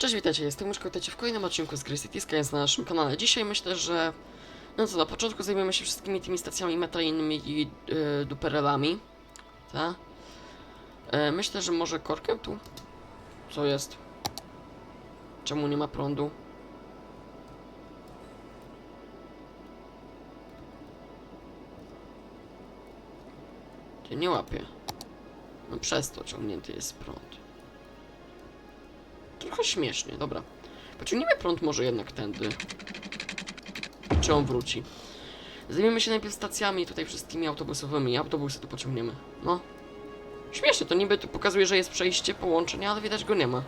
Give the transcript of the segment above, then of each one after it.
Cześć, witajcie, jestem Myszko, witajcie w kolejnym odcinku z Gry City Skylines na naszym kanale. Dzisiaj myślę, że... No co, na początku zajmiemy się wszystkimi tymi stacjami metra i yy, duperelami. Tak? E, myślę, że może korkiem tu? Co jest? Czemu nie ma prądu? Cię nie łapie. No przez to ciągnięty jest prąd. Trochę śmiesznie, dobra. Pociągniemy prąd może jednak tędy. Czy on wróci? Zajmiemy się najpierw stacjami tutaj wszystkimi autobusowymi. Autobusy tu pociągniemy. No. Śmiesznie, to niby tu pokazuje, że jest przejście połączenia, ale widać go nie ma.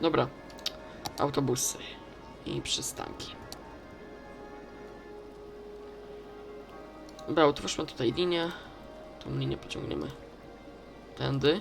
Dobra. Autobusy. I przystanki. Dobra, otwórzmy tutaj linię. Tą linię pociągniemy. Tędy.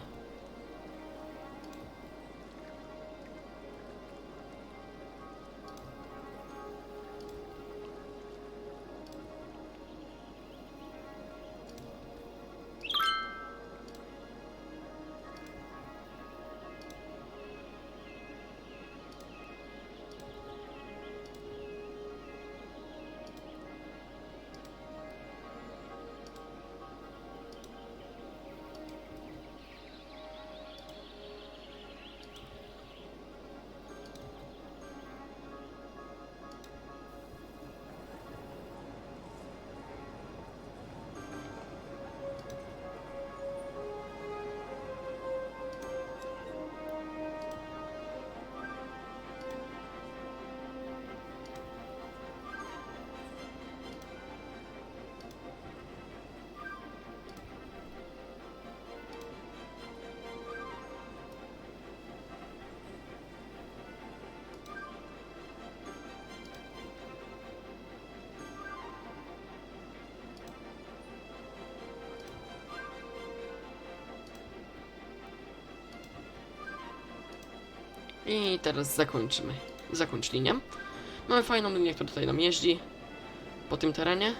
I teraz zakończymy. Zakończ linię. Mamy fajną linię, która tutaj nam jeździ. Po tym terenie.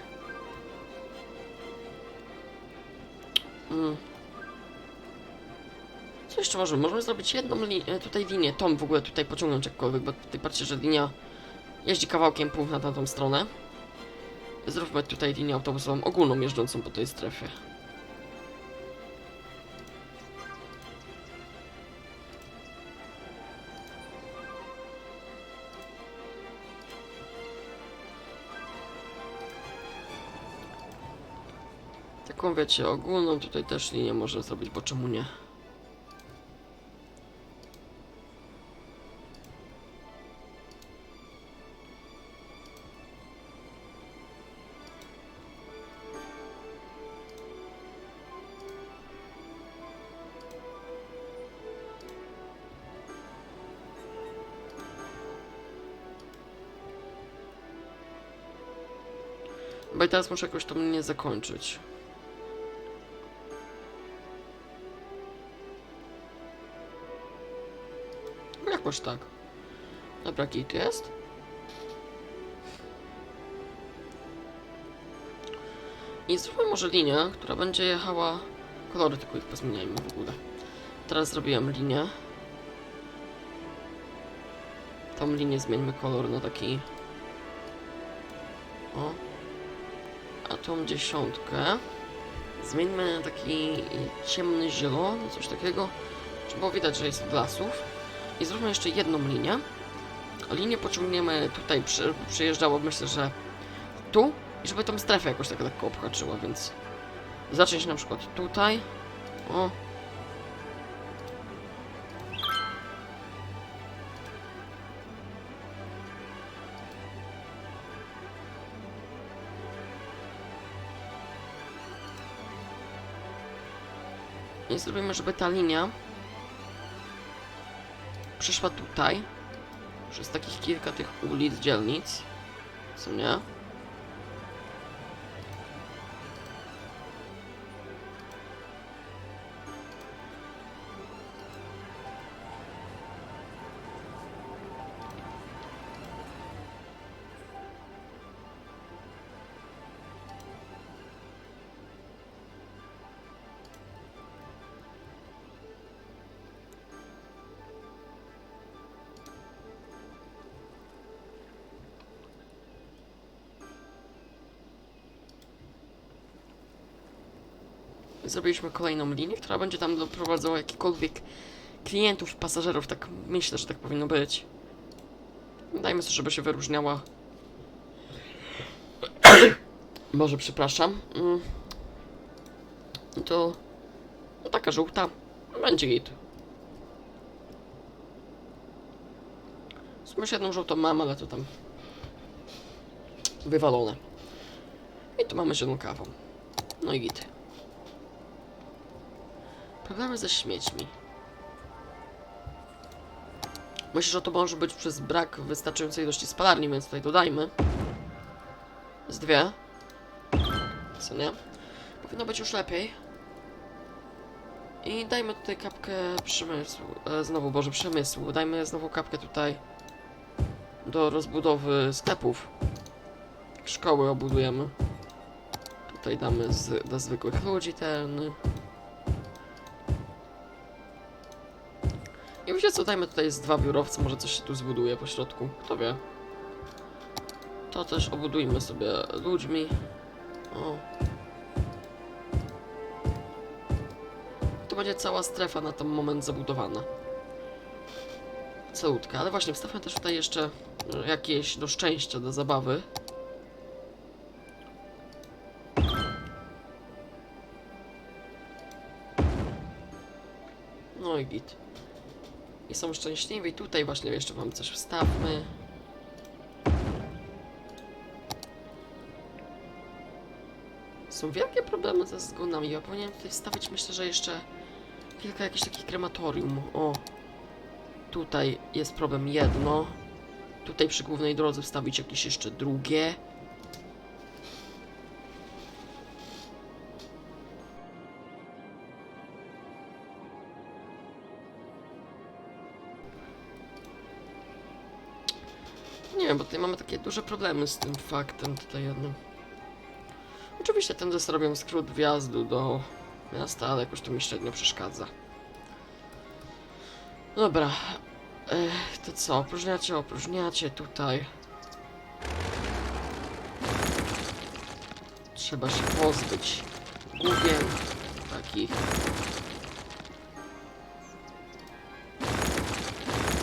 Mm. Co jeszcze możemy? Możemy zrobić jedną linię, tutaj linię, tą w ogóle tutaj pociągnąć jakkolwiek, bo tutaj patrzcie, że linia jeździ kawałkiem pół na tamtą stronę. Zróbmy tutaj linię autobusową ogólną jeżdżącą po tej strefie. Taką wiecie, ogólną tutaj też linię można zrobić, bo czemu nie? Bo i teraz muszę jakoś to mnie zakończyć. Jakoś tak. Dobra, git jest. I zróbmy może linię, która będzie jechała... Kolory tylko ich pozmieniajmy w ogóle. Teraz zrobiłem linię. Tą linię zmieńmy kolor na taki... O. A tą dziesiątkę zmieńmy na taki ciemny zielony, coś takiego. Było widać, że jest od lasów. I zróbmy jeszcze jedną linię. Linię pociągniemy tutaj, przy, przyjeżdżało myślę, że tu. I żeby tą strefę jakoś tak lekko obhaczyła, więc zacząć na przykład tutaj. O. I zrobimy, żeby ta linia przeszła tutaj, przez takich kilka tych ulic, dzielnic, co nie? Zrobiliśmy kolejną linię, która będzie tam doprowadzała jakikolwiek klientów, pasażerów, tak myślę, że tak powinno być. Dajmy sobie, żeby się wyróżniała. Może przepraszam. Mm. To no taka żółta. Będzie git. Już jedną żółtą mam, ale to tam wywalone. I tu mamy zieloną kawą. No i git. Problemy ze śmiećmi. Myślę, że to może być przez brak wystarczającej ilości spalarni, więc tutaj dodajmy. Z dwie. Co nie? Powinno być już lepiej. I dajmy tutaj kapkę przemysłu. E, znowu, Boże, przemysłu. Dajmy znowu kapkę tutaj do rozbudowy sklepów. Szkoły obudujemy. Tutaj damy z, dla zwykłych ludzi ten. Wiecie co, dajmy tutaj z dwa biurowce, może coś się tu zbuduje po środku, kto wie. To też obudujmy sobie ludźmi. O. To będzie cała strefa na ten moment zabudowana. Całutka, ale właśnie wstawmy też tutaj jeszcze e, jakieś do szczęścia, do zabawy. No i git. I są szczęśliwi. Tutaj właśnie jeszcze wam coś wstawmy. Są wielkie problemy ze zgonami. Ja powinienem tutaj wstawić, myślę, że jeszcze kilka jakichś takich krematorium. O, tutaj jest problem jedno. Tutaj przy głównej drodze wstawić jakieś jeszcze drugie. Nie wiem, bo tutaj mamy takie duże problemy z tym faktem tutaj jednym. Oczywiście tędy robią skrót wjazdu do miasta, ale jakoś to mi średnio przeszkadza. Dobra. Ech, to co? Opróżniacie, opróżniacie tutaj. Trzeba się pozbyć główien takich.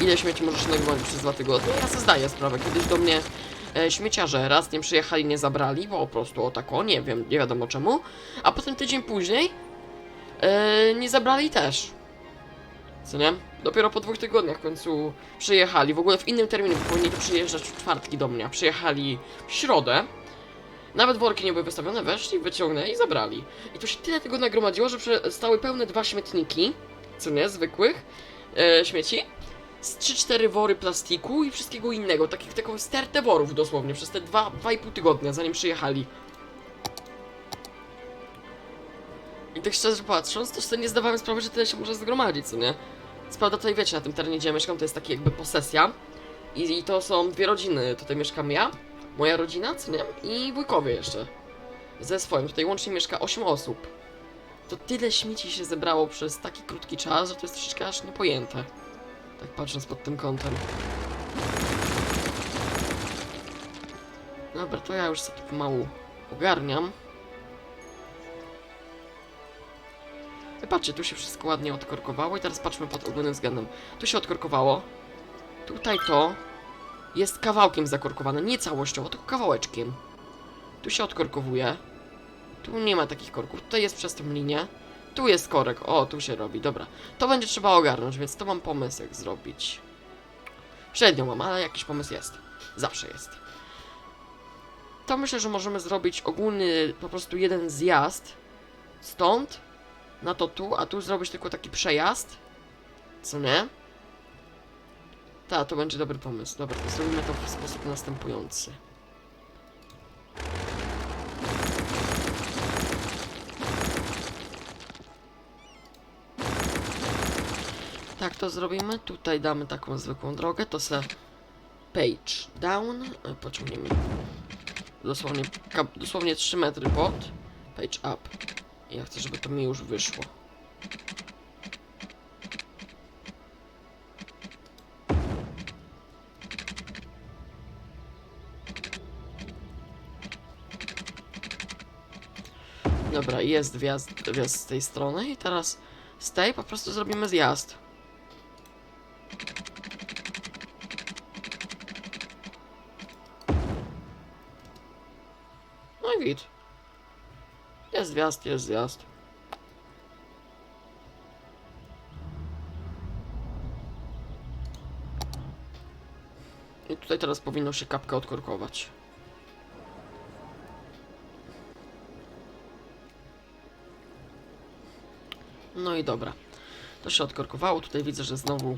Ile śmieci możesz nagrywać przez dwa tygodnie? Ja sobie zdaję sprawę. Kiedyś do mnie e, śmieciarze raz nie przyjechali, nie zabrali, bo po prostu o tak o, nie wiem, nie wiadomo czemu. A potem tydzień później e, nie zabrali też. Co nie? Dopiero po dwóch tygodniach w końcu przyjechali. W ogóle w innym terminie, powinni przyjeżdżać w czwartki do mnie. Przyjechali w środę. Nawet worki nie były wystawione, weszli, wyciągnęli i zabrali. I tu się tyle tego nagromadziło, że stały pełne dwa śmietniki, co nie, zwykłych e, śmieci, z 3-4 wory plastiku i wszystkiego innego, takich taką stertę worów dosłownie, przez te 2-2,5 tygodnia, zanim przyjechali. I tak szczerze patrząc, to sobie nie zdawałem sprawy, że tyle się może zgromadzić, co nie? Co prawda tutaj wiecie, na tym terenie, gdzie ja mieszkam, to jest taki jakby posesja. I, I to są dwie rodziny. Tutaj mieszkam ja, moja rodzina, co nie? I wujkowie jeszcze. Ze swoim. Tutaj łącznie mieszka 8 osób. To tyle śmieci się zebrało przez taki krótki czas, że to jest troszeczkę aż niepojęte. Tak patrząc pod tym kątem. Dobra, to ja już sobie pomału ogarniam. I patrzcie, tu się wszystko ładnie odkorkowało i teraz patrzmy pod ogólnym względem. Tu się odkorkowało. Tutaj to jest kawałkiem zakorkowane, nie całościowo, tylko kawałeczkiem. Tu się odkorkowuje. Tu nie ma takich korków. Tutaj jest przez tą linię. Tu jest korek. O, tu się robi. Dobra. To będzie trzeba ogarnąć, więc to mam pomysł, jak zrobić. Średnio mam, ale jakiś pomysł jest. Zawsze jest. To myślę, że możemy zrobić ogólny, po prostu jeden zjazd. Stąd na to tu, a tu zrobić tylko taki przejazd. Co nie? Tak, to będzie dobry pomysł. Dobra, to zrobimy to w sposób następujący. Tak to zrobimy. Tutaj damy taką zwykłą drogę. To se page down. E, Pociągniemy dosłownie, dosłownie 3 metry pod. Page up. Ja chcę, żeby to mi już wyszło. Dobra, jest wjazd, wjazd z tej strony i teraz z tej po prostu zrobimy zjazd. Jest wjazd, jest zjazd. I tutaj teraz powinno się kapkę odkorkować. No i dobra. To się odkorkowało. Tutaj widzę, że znowu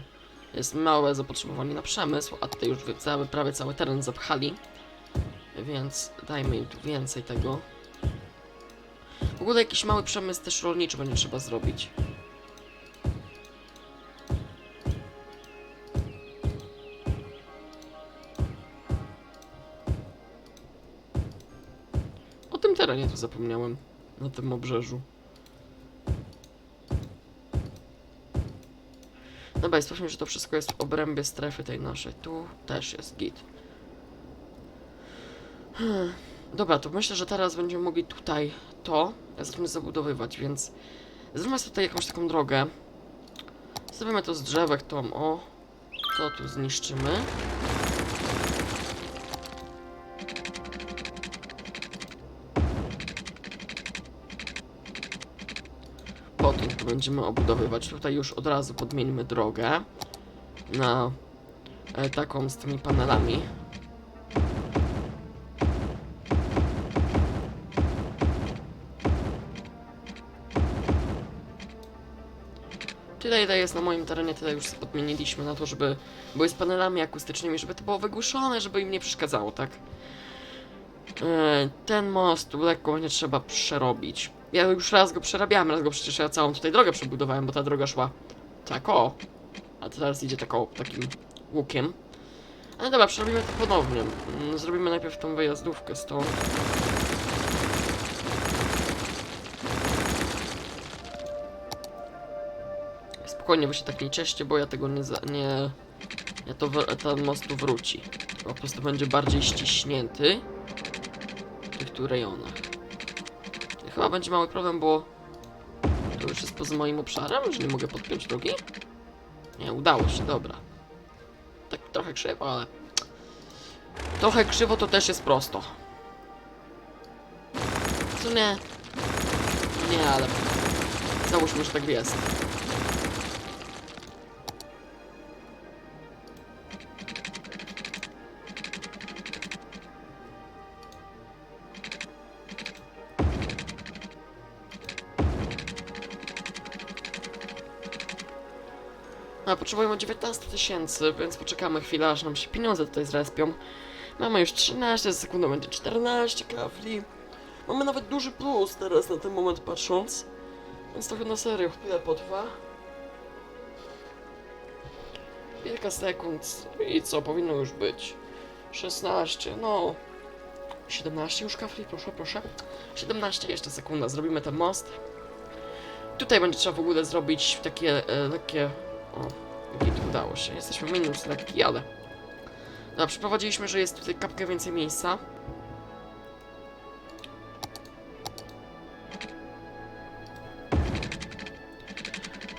jest małe zapotrzebowanie na przemysł, a tutaj już cały, prawie cały teren zapchali. Więc dajmy im tu więcej tego. W ogóle jakiś mały przemysł też rolniczy będzie trzeba zrobić. O tym terenie tu zapomniałem. Na tym obrzeżu. Dobra, i sprawdźmy, że to wszystko jest w obrębie strefy tej naszej. Tu też jest git. Hmm. Dobra, to myślę, że teraz będziemy mogli tutaj to zaczniemy zabudowywać, więc zróbmy sobie tutaj jakąś taką drogę. Zrobimy to z drzewek, tą o. To tu zniszczymy. Potem tu będziemy obudowywać. Tutaj już od razu podmieńmy drogę na e, taką z tymi panelami. Tyle ile jest na moim terenie, tyle już podmieniliśmy na to, żeby były z panelami akustycznymi, żeby to było wygłuszone, żeby im nie przeszkadzało, tak? E, Ten most lekko będzie trzeba przerobić. Ja już raz go przerabiałem, raz go przecież ja całą tutaj drogę przebudowałem, bo ta droga szła tak o. A teraz idzie tak o, takim łukiem. Ale dobra, przerobimy to ponownie. Mm, Zrobimy najpierw tą wyjazdówkę stąd. Spokojnie, wy się tak nie bo ja tego nie... Za, nie ja to ten most tu wróci. Po prostu będzie bardziej ściśnięty w tych tu rejonach. Chyba będzie mały problem, bo to już jest poza moim obszarem, że nie mogę podpiąć drogi. Nie, udało się, dobra. Tak trochę krzywo, ale... Trochę krzywo to też jest prosto. W sumie... Nie, ale... Załóżmy, że tak jest. A, potrzebujemy 19 tysięcy, więc poczekamy chwilę, aż nam się pieniądze tutaj zrespią. Mamy już 13, za sekundę będzie 14 kafli. Mamy nawet duży plus teraz na ten moment patrząc. Więc trochę na serio chwilę potrwa. Kilka sekund i co, powinno już być. 16, no. 17 już kafli, proszę, proszę. 17, jeszcze sekunda, zrobimy ten most. Tutaj będzie trzeba w ogóle zrobić takie e, lekkie... O, git udało się. Jesteśmy minus lekki, ale... Dobra, przeprowadziliśmy, że jest tutaj kapkę więcej miejsca.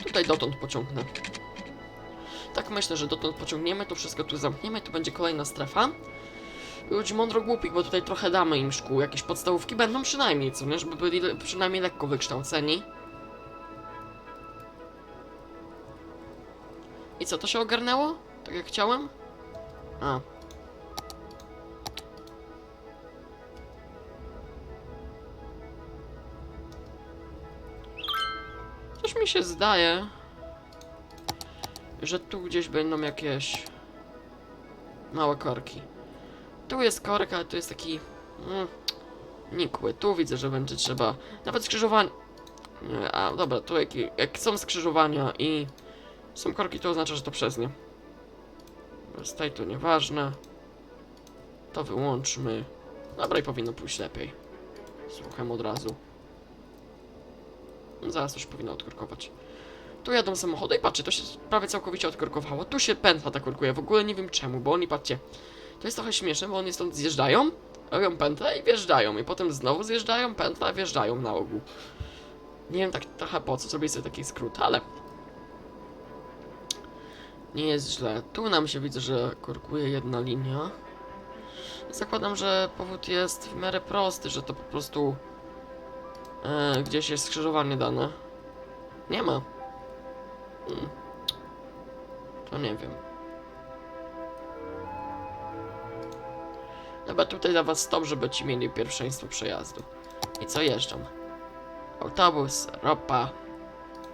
Tutaj dotąd pociągnę. Tak myślę, że dotąd pociągniemy, to wszystko tu zamkniemy, tu będzie kolejna strefa. Ludzi mądro głupich, bo tutaj trochę damy im szkół, jakieś podstawówki będą przynajmniej, co nie? Żeby byli przynajmniej lekko wykształceni. Co, to się ogarnęło? Tak jak chciałem? A. Coś mi się zdaje, że tu gdzieś będą jakieś małe korki. Tu jest korek, ale tu jest taki mm, nikły. Tu widzę, że będzie trzeba nawet skrzyżowanie. Nie, a dobra, tu jak, jak są skrzyżowania i są korki, to oznacza, że to przez nie. Staj tu nieważne. To wyłączmy. Dobra, i powinno pójść lepiej. Słucham od razu. Zaraz już powinno odkorkować. Tu jadą samochody i patrzcie, to się prawie całkowicie odkorkowało. Tu się pętla ta korkuje, w ogóle nie wiem czemu, bo oni, patrzcie, to jest trochę śmieszne, bo oni stąd zjeżdżają, robią pętlę i wjeżdżają. I potem znowu zjeżdżają, pętla, wjeżdżają na ogół. Nie wiem tak trochę po co zrobić sobie taki skrót, ale... Nie jest źle. Tu nam się widzę, że korkuje jedna linia. Zakładam, że powód jest w miarę prosty, że to po prostu e, gdzieś jest skrzyżowanie dane. Nie ma. Hmm. To nie wiem. Dobra, tutaj dla was stop, żeby ci mieli pierwszeństwo przejazdu. I co jeżdżą? Autobus, ropa,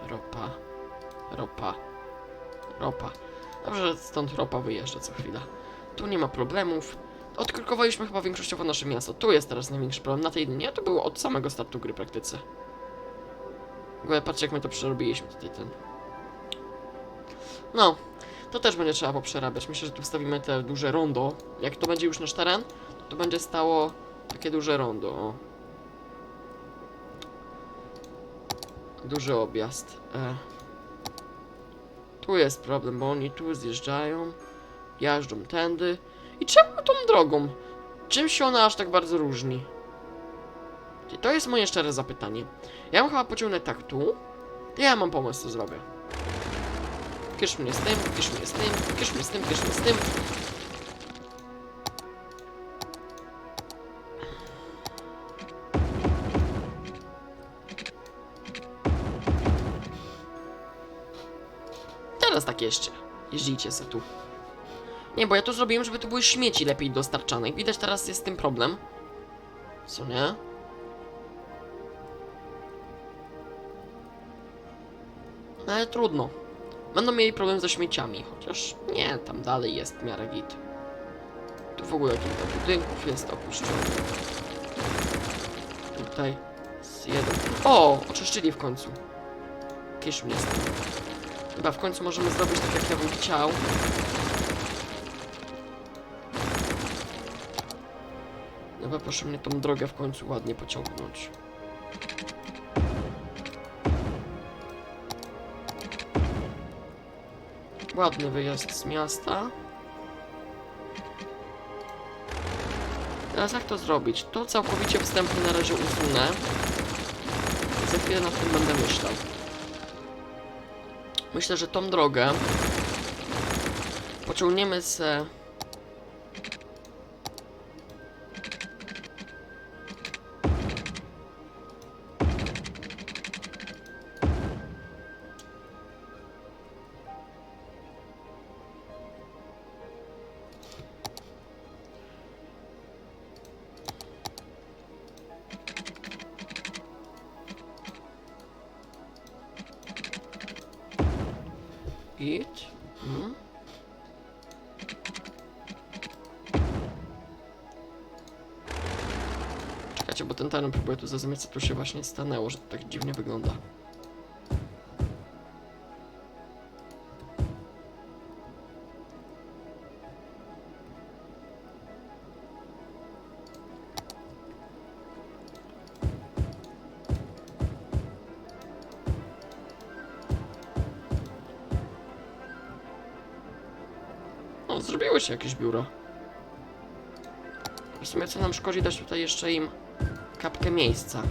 ropa, ropa, ropa. Dobrze, że stąd ropa wyjeżdża co chwila. Tu nie ma problemów. Odkrokowaliśmy chyba większościowo nasze miasto. Tu jest teraz największy problem. Na tej linii to było od samego startu gry praktyce. W ogóle patrzcie jak my to przerobiliśmy tutaj ten. No, to też będzie trzeba poprzerabiać. Myślę, że tu wstawimy te duże rondo. Jak to będzie już nasz teren, to, to będzie stało takie duże rondo. O. Duży objazd. E. Tu jest problem, bo oni tu zjeżdżają, jeżdżą tędy. I czemu tą drogą? Czym się ona aż tak bardzo różni? To jest moje szczere zapytanie. Ja bym chyba pociągnę tak tu. Ja mam pomysł, co zrobię. Kisz mnie z tym, kisz mnie z tym, kisz mnie z tym, kisz mnie z tym. Jeszcze. Jeździcie se tu. Nie, bo ja to zrobiłem, żeby tu były śmieci lepiej dostarczane. Widać teraz jest z tym problem. Co nie? No, Ale trudno. Będą mieli problem ze śmieciami, chociaż nie, tam dalej jest w miarę git. Tu w ogóle kilka budynków jest opuszczonych. Tutaj jest jeden. O! Oczyszczyli w końcu. Kisz mnie z. Chyba w końcu możemy zrobić tak, jak ja bym chciał. Chyba proszę mnie tą drogę w końcu ładnie pociągnąć. Ładny wyjazd z miasta. Teraz jak to zrobić? To całkowicie wstępnie na razie usunę. Za chwilę nad tym będę myślał. Myślę, że tą drogę pociągniemy z Git. Mhm. Czekajcie, bo ten teren próbuję tu zrozumieć, co tu się właśnie stanęło, że to tak dziwnie wygląda. Się jakieś biuro. W sumie co nam szkodzi dać tutaj jeszcze im kapkę miejsca.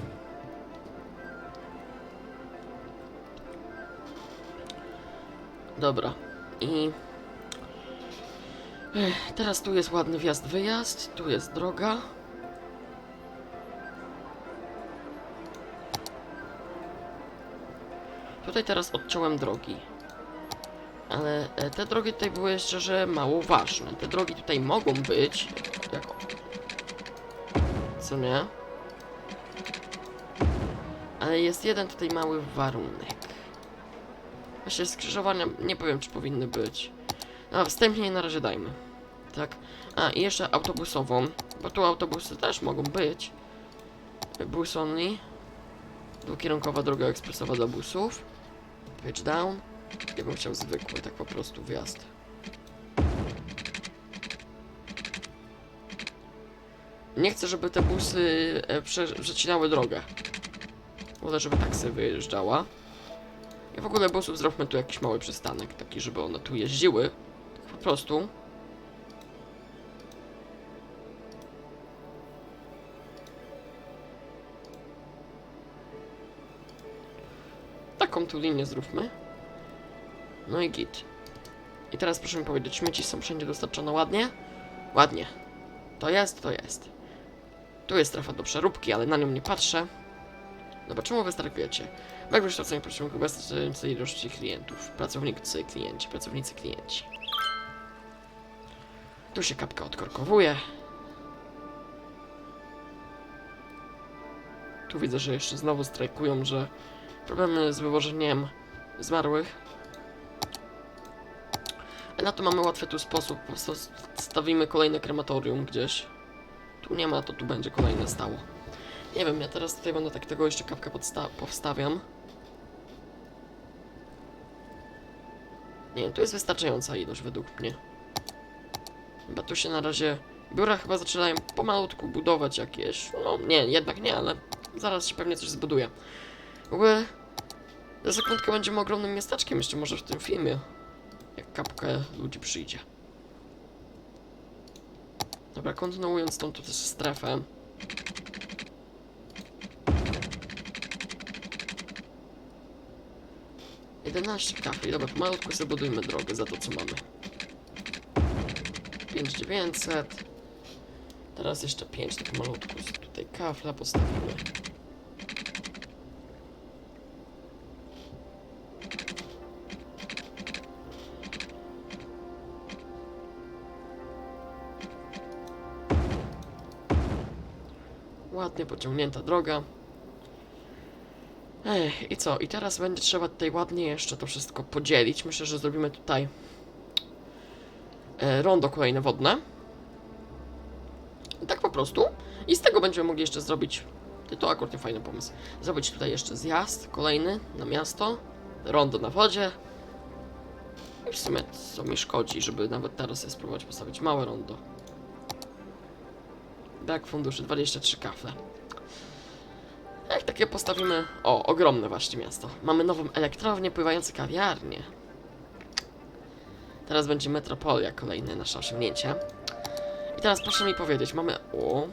Dobra. I... Ech, teraz tu jest ładny wjazd-wyjazd, tu jest droga. Tutaj teraz odciąłem drogi. Ale e, te drogi tutaj były szczerze mało ważne. Te drogi tutaj mogą być jako... Co nie? Ale jest jeden tutaj mały warunek. Właśnie skrzyżowania nie powiem czy powinny być. A wstępnie je na razie dajmy. Tak. A i jeszcze autobusową. Bo tu autobusy też mogą być. Bus only. Dwukierunkowa droga ekspresowa do busów. Pitch down. Ja bym chciał zwykły, tak po prostu wjazd. Nie chcę, żeby te busy e, prze przecinały drogę. Wolę, żeby tak sobie wyjeżdżała. I w ogóle busów zrobimy tu jakiś mały przystanek, taki, żeby one tu jeździły. Tak po prostu. Taką tu linię zróbmy. No i git. I teraz proszę mi powiedzieć, śmieci są wszędzie dostarczone ładnie? Ładnie. To jest, to jest. Tu jest strefa do przeróbki, ale na nią nie patrzę. Dobra, czemu wystartujecie? Brak wykształcenia pracowników wystarczającej ilości klientów. Pracownicy, klienci, pracownicy, klienci. Tu się kapka odkorkowuje. Tu widzę, że jeszcze znowu strajkują, że problemy z wywożeniem zmarłych. Na to mamy łatwy tu sposób. Po prostu stawimy kolejne krematorium gdzieś. Tu nie ma, to tu będzie kolejne stało. Nie wiem, ja teraz tutaj będę tak tego jeszcze podsta- powstawiam. Nie, tu jest wystarczająca ilość według mnie. Chyba tu się na razie... Biura chyba zaczynają pomalutku budować jakieś... No nie, jednak nie, ale zaraz się pewnie coś zbuduje. W ogóle... Za sekundkę będziemy ogromnym miasteczkiem jeszcze może w tym filmie. Jak kapkę ludzi przyjdzie. Dobra, kontynuując tą tutaj strefę. Jedenaście kafli. Dobra, pomalutku sobie budujmy drogę za to, co mamy. 5900. Teraz jeszcze 5 tak malutku. Tutaj kafla postawimy. Ładnie pociągnięta droga. Ech, i co? I teraz będzie trzeba tutaj ładnie jeszcze to wszystko podzielić. Myślę, że zrobimy tutaj e, rondo kolejne wodne. Tak po prostu. I z tego będziemy mogli jeszcze zrobić. To akurat nie fajny pomysł. Zrobić tutaj jeszcze zjazd kolejny na miasto. Rondo na wodzie. I w sumie co mi szkodzi, żeby nawet teraz sobie spróbować postawić małe rondo. Brak funduszy 23 kafle. Jak takie postawimy... O, ogromne właśnie miasto. Mamy nową elektrownię, pływające kawiarnie. Teraz będzie metropolia, kolejne nasze osiągnięcie. I teraz proszę mi powiedzieć, mamy... O...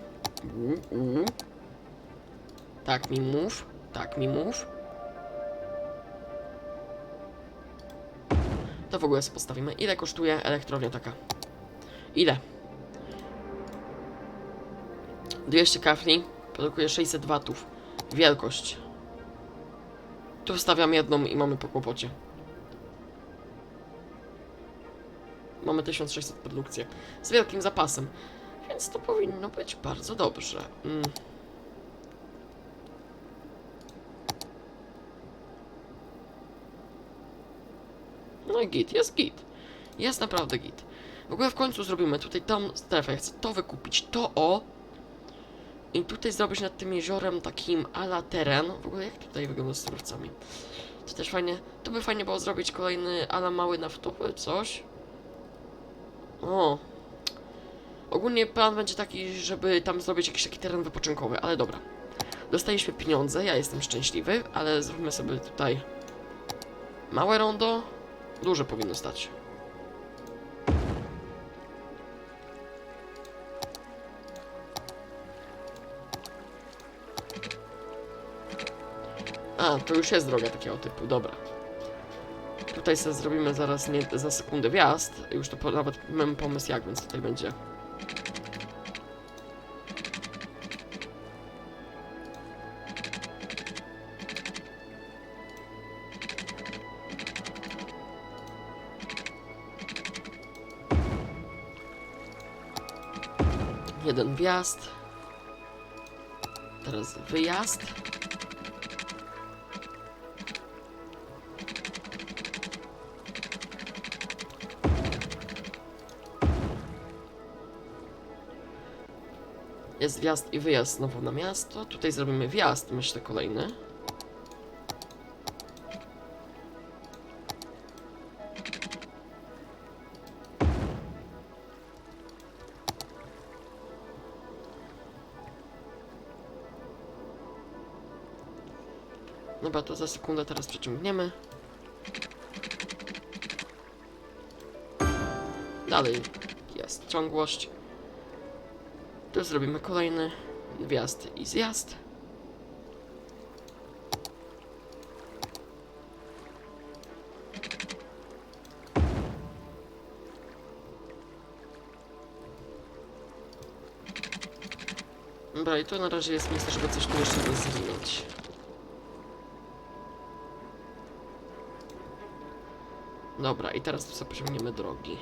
U, u. Tak mi mów. Tak mi mów. To w ogóle postawimy. Ile kosztuje elektrownia taka? Ile? 200 kafli produkuje 600 watów. Wielkość. Tu wstawiam jedną i mamy po kłopocie. Mamy 1600 produkcję. Z wielkim zapasem. Więc to powinno być bardzo dobrze. Mm. No i git, jest git. Jest naprawdę git. W ogóle w końcu zrobimy tutaj tą strefę. Chcę to wykupić. To o. I tutaj zrobić nad tym jeziorem takim ala teren. W ogóle jak tutaj wygląda z surowcami? To też fajnie. To by fajnie było zrobić kolejny ala mały naftowy, coś. O. Ogólnie plan będzie taki, żeby tam zrobić jakiś taki teren wypoczynkowy, ale dobra. Dostaliśmy pieniądze, ja jestem szczęśliwy, ale zróbmy sobie tutaj małe rondo. Duże powinno stać. A, to już jest droga takiego typu, dobra. Tutaj sobie zrobimy zaraz nie, za sekundę wjazd. Już to po, nawet mam pomysł jak, więc tutaj będzie. Jeden wjazd. Teraz wyjazd. Jest wjazd i wyjazd znowu na miasto. Tutaj zrobimy wjazd, myślę, kolejny. Dobra, to za sekundę teraz przeciągniemy. Dalej jest ciągłość zrobimy kolejny wjazd i zjazd. Dobra, i tu na razie jest miejsce, żeby coś tu jeszcze rozwinąć. Dobra, i teraz tu sobie drogi.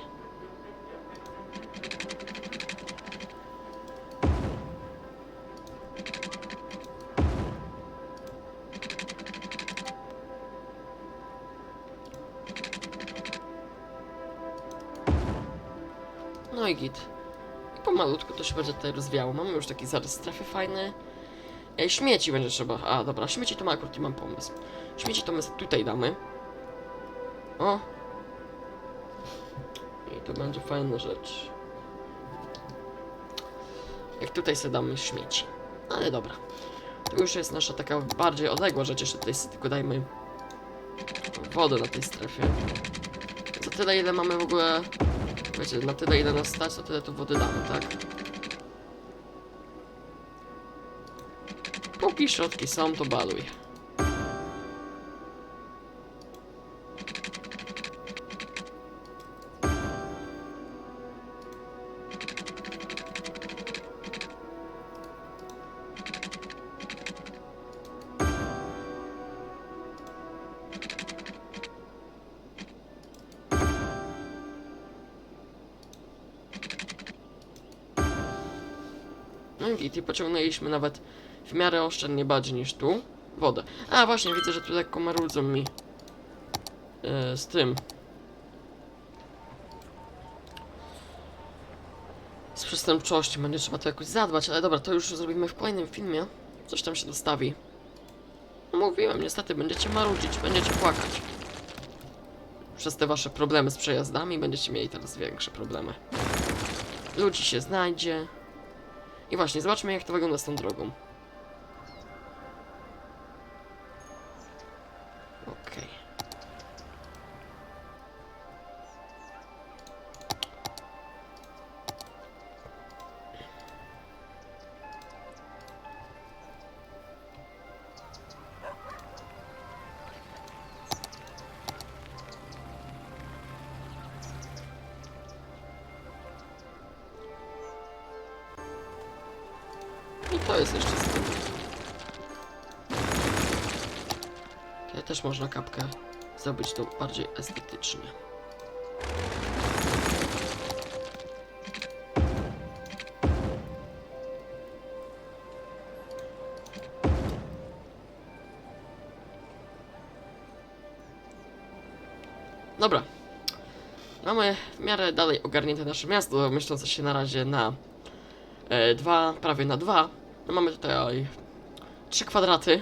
Git. I pomalutku to się będzie tutaj rozwijało. Mamy już taki zarys strefy fajny. Ej, śmieci będzie trzeba. A, dobra, śmieci to ma akurat mam pomysł. Śmieci to my tutaj damy. O! I to będzie fajna rzecz. Jak tutaj sobie damy śmieci. Ale dobra. To już jest nasza taka bardziej odległa rzecz. Jeszcze tutaj tylko dajmy wodę na tej strefie. Za tyle ile mamy w ogóle Wiecie, na tyle ile nas stać, to tyle tu wody damy, tak? Póki środki są, to baluj. Pociągnęliśmy nawet w miarę oszczędnie bardziej niż tu wodę. A właśnie, widzę, że tu lekko marudzą mi e, z tym. Z przestępczością, będzie trzeba to jakoś zadbać, ale dobra, to już zrobimy w kolejnym filmie. Coś tam się dostawi. Mówiłem, niestety, będziecie marudzić, będziecie płakać. Przez te wasze problemy z przejazdami będziecie mieli teraz większe problemy. Ludzi się znajdzie. I właśnie, zobaczmy jak to wygląda z tą drogą. Można kapkę zrobić to bardziej estetycznie. Dobra. Mamy w miarę dalej ogarnięte nasze miasto, myśląc się na razie na e, 2, prawie na 2. No mamy tutaj trzy kwadraty.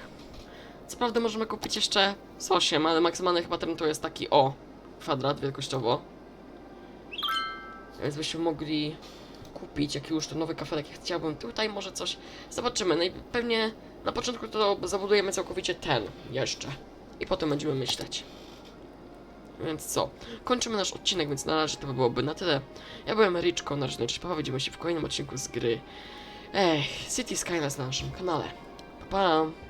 Co prawda możemy kupić jeszcze z 8, ale maksymalny chyba ten to jest taki o kwadrat wielkościowo. Więc byśmy mogli kupić jaki już to nowy kafelek chciałbym. Tutaj może coś zobaczymy. No i pewnie na początku to zabudujemy całkowicie ten jeszcze. I potem będziemy myśleć. Więc co? Kończymy nasz odcinek, więc na razie to by byłoby na tyle. Ja byłem Richko, na razie no, widzimy się w kolejnym odcinku z gry. Ech, City Skylines na naszym kanale. Pa, pa!